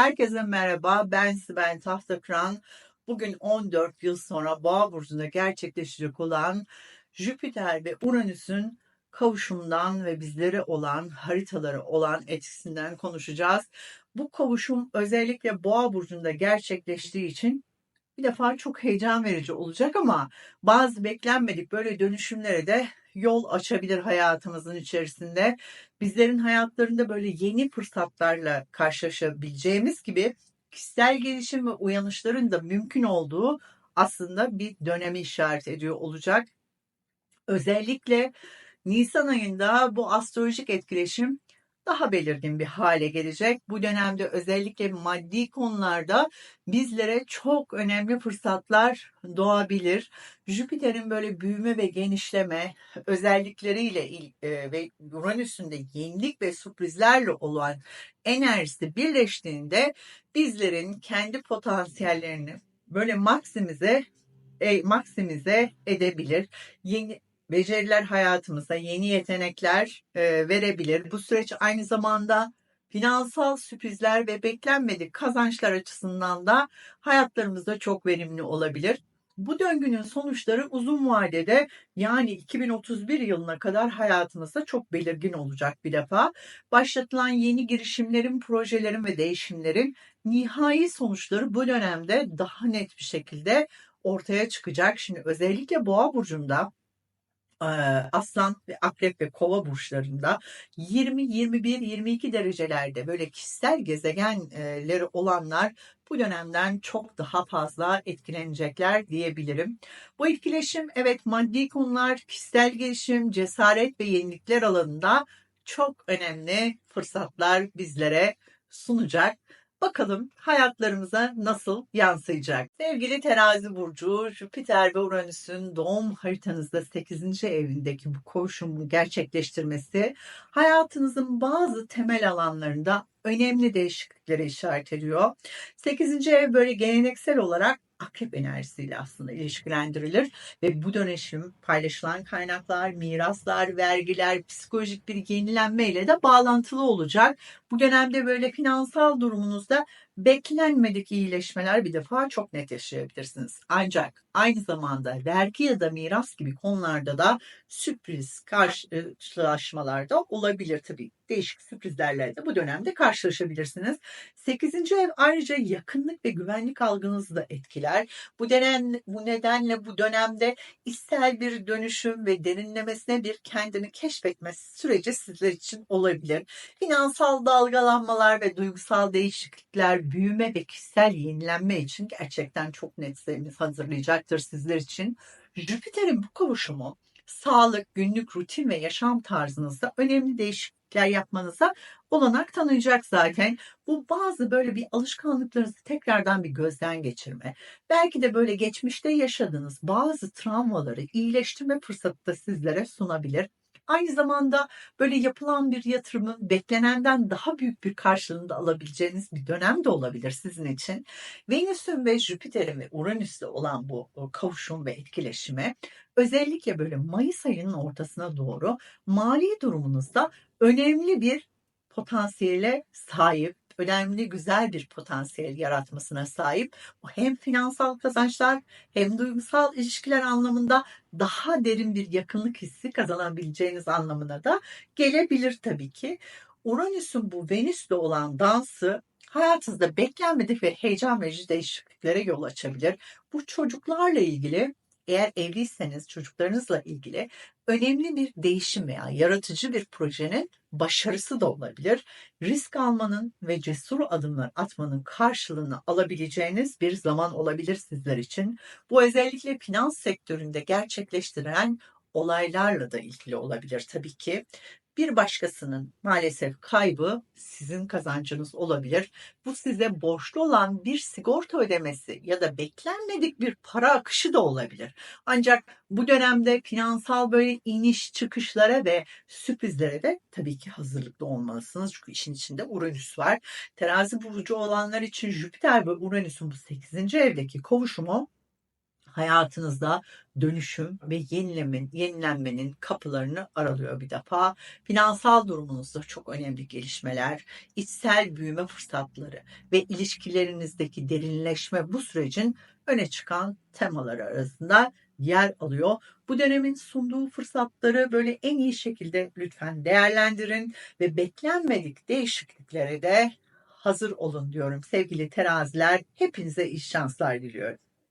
Herkese merhaba. Ben Sibel Tahtakıran. Bugün 14 yıl sonra Boğa burcunda gerçekleşecek olan Jüpiter ve Uranüs'ün kavuşumdan ve bizleri olan haritaları olan etkisinden konuşacağız. Bu kavuşum özellikle Boğa burcunda gerçekleştiği için bir defa çok heyecan verici olacak ama bazı beklenmedik böyle dönüşümlere de yol açabilir hayatımızın içerisinde. Bizlerin hayatlarında böyle yeni fırsatlarla karşılaşabileceğimiz gibi kişisel gelişim ve uyanışların da mümkün olduğu aslında bir dönemi işaret ediyor olacak. Özellikle Nisan ayında bu astrolojik etkileşim daha belirgin bir hale gelecek. Bu dönemde özellikle maddi konularda bizlere çok önemli fırsatlar doğabilir. Jüpiter'in böyle büyüme ve genişleme özellikleriyle e, ve Uranüs'ün de yenilik ve sürprizlerle olan enerjisi birleştiğinde bizlerin kendi potansiyellerini böyle maksimize e, maksimize edebilir. Yeni beceriler hayatımıza yeni yetenekler e, verebilir. Bu süreç aynı zamanda finansal sürprizler ve beklenmedik kazançlar açısından da hayatlarımızda çok verimli olabilir. Bu döngünün sonuçları uzun vadede yani 2031 yılına kadar hayatımızda çok belirgin olacak bir defa. Başlatılan yeni girişimlerin, projelerin ve değişimlerin nihai sonuçları bu dönemde daha net bir şekilde ortaya çıkacak. Şimdi özellikle Boğa burcunda Aslan ve Akrep ve Kova burçlarında 20, 21, 22 derecelerde böyle kişisel gezegenleri olanlar bu dönemden çok daha fazla etkilenecekler diyebilirim. Bu etkileşim evet maddi konular, kişisel gelişim, cesaret ve yenilikler alanında çok önemli fırsatlar bizlere sunacak. Bakalım hayatlarımıza nasıl yansıyacak? Sevgili terazi burcu, Jüpiter ve Uranüs'ün doğum haritanızda 8. evindeki bu koşumu gerçekleştirmesi hayatınızın bazı temel alanlarında önemli değişikliklere işaret ediyor. 8. ev böyle geleneksel olarak akrep enerjisiyle aslında ilişkilendirilir ve bu dönüşüm paylaşılan kaynaklar, miraslar, vergiler, psikolojik bir yenilenme ile de bağlantılı olacak. Bu dönemde böyle finansal durumunuzda beklenmedik iyileşmeler bir defa çok net yaşayabilirsiniz. Ancak aynı zamanda vergi ya da miras gibi konularda da sürpriz karşılaşmalar da olabilir tabii. Değişik sürprizlerle de bu dönemde karşılaşabilirsiniz. 8. ev ayrıca yakınlık ve güvenlik algınızı da etkiler. Bu dönem bu nedenle bu dönemde içsel bir dönüşüm ve derinlemesine bir kendini keşfetme süreci sizler için olabilir. Finansal dalgalanmalar ve duygusal değişiklikler büyüme ve kişisel yenilenme için gerçekten çok net hazırlayacaktır sizler için. Jüpiter'in bu kavuşumu sağlık, günlük rutin ve yaşam tarzınızda önemli değişiklikler yapmanıza olanak tanıyacak zaten. Bu bazı böyle bir alışkanlıklarınızı tekrardan bir gözden geçirme. Belki de böyle geçmişte yaşadığınız bazı travmaları iyileştirme fırsatı da sizlere sunabilir. Aynı zamanda böyle yapılan bir yatırımın beklenenden daha büyük bir karşılığını da alabileceğiniz bir dönem de olabilir sizin için. Venüs'ün ve Jüpiter'in ve Uranüs'le olan bu kavuşum ve etkileşime özellikle böyle Mayıs ayının ortasına doğru mali durumunuzda önemli bir potansiyele sahip önemli güzel bir potansiyel yaratmasına sahip. Bu hem finansal kazançlar hem duygusal ilişkiler anlamında daha derin bir yakınlık hissi kazanabileceğiniz anlamına da gelebilir tabii ki. Uranüs'ün bu Venüs'le olan dansı hayatınızda beklenmedik ve heyecan verici değişikliklere yol açabilir. Bu çocuklarla ilgili eğer evliyseniz çocuklarınızla ilgili önemli bir değişim veya yaratıcı bir projenin başarısı da olabilir. Risk almanın ve cesur adımlar atmanın karşılığını alabileceğiniz bir zaman olabilir sizler için. Bu özellikle finans sektöründe gerçekleştirilen olaylarla da ilgili olabilir tabii ki bir başkasının maalesef kaybı sizin kazancınız olabilir. Bu size borçlu olan bir sigorta ödemesi ya da beklenmedik bir para akışı da olabilir. Ancak bu dönemde finansal böyle iniş çıkışlara ve sürprizlere de tabii ki hazırlıklı olmalısınız. Çünkü işin içinde Uranüs var. Terazi burcu olanlar için Jüpiter ve Uranüs'ün bu 8. evdeki kavuşumu hayatınızda dönüşüm ve yenilemin, yenilenmenin kapılarını aralıyor bir defa. Finansal durumunuzda çok önemli gelişmeler, içsel büyüme fırsatları ve ilişkilerinizdeki derinleşme bu sürecin öne çıkan temaları arasında yer alıyor. Bu dönemin sunduğu fırsatları böyle en iyi şekilde lütfen değerlendirin ve beklenmedik değişikliklere de hazır olun diyorum sevgili teraziler. Hepinize iyi şanslar diliyorum.